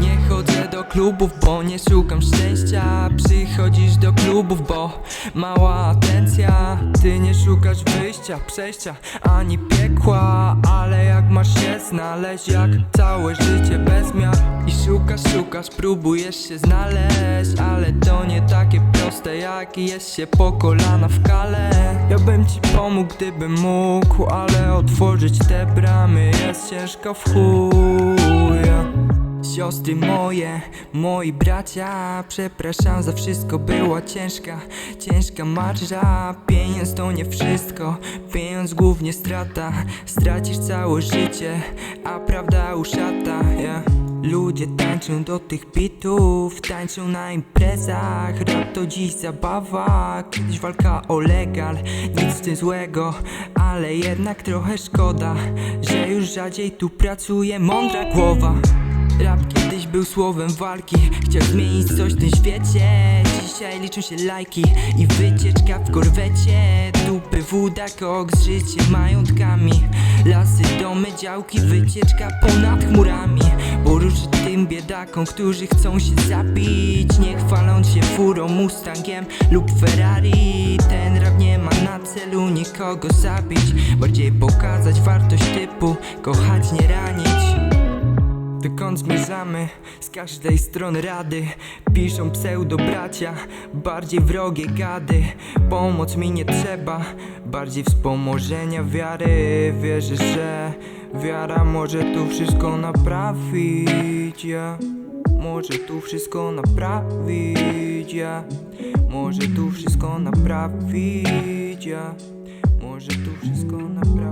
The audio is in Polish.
Nie chodzę do klubów, bo nie szukam szczęścia. Przychodzisz do klubów, bo mała atencja. Ty nie szukasz wyjścia, przejścia, ani piekła znaleźć, jak całe życie bez miar. I szukasz, szukasz, próbujesz się znaleźć Ale to nie takie proste, jak jest się po kolana w kale. Ja bym ci pomógł, gdybym mógł Ale otworzyć te bramy jest ciężko w chuja Siostry moje, moi bracia. Przepraszam za wszystko, była ciężka Ciężka marża. Pieniądz to nie wszystko Pieniądz głównie strata. Stracisz całe życie A prawda uszata. Yeah. Ludzie tańczą do tych bitów Tańczą na imprezach. Rap to dziś zabawa Kiedyś walka o legal. Nic w tym złego Ale jednak trochę szkoda Że już rzadziej tu pracuje mądra głowa Rap kiedyś był słowem walki. Chciał zmienić coś w tym świecie. Dzisiaj liczą się lajki I wycieczka w korwecie. Dupy, woda, koks, życie majątkami Lasy, domy, działki Wycieczka ponad chmurami. Poruszy tym biedakom, którzy chcą się zabić. Nie chwaląc się furą, Mustangiem lub Ferrari. Ten rap nie ma na celu nikogo zabić. Bardziej pokazać wartość typu Kochać, nie ranić Dokąd zmierzamy? Z każdej strony rady Piszą pseudo bracia Bardziej wrogie gady Pomoc mi nie trzeba Bardziej wspomożenia wiary Wierzę, że wiara może tu wszystko naprawić ja. Może tu wszystko naprawić ja. Może tu wszystko naprawić ja. Może tu wszystko naprawić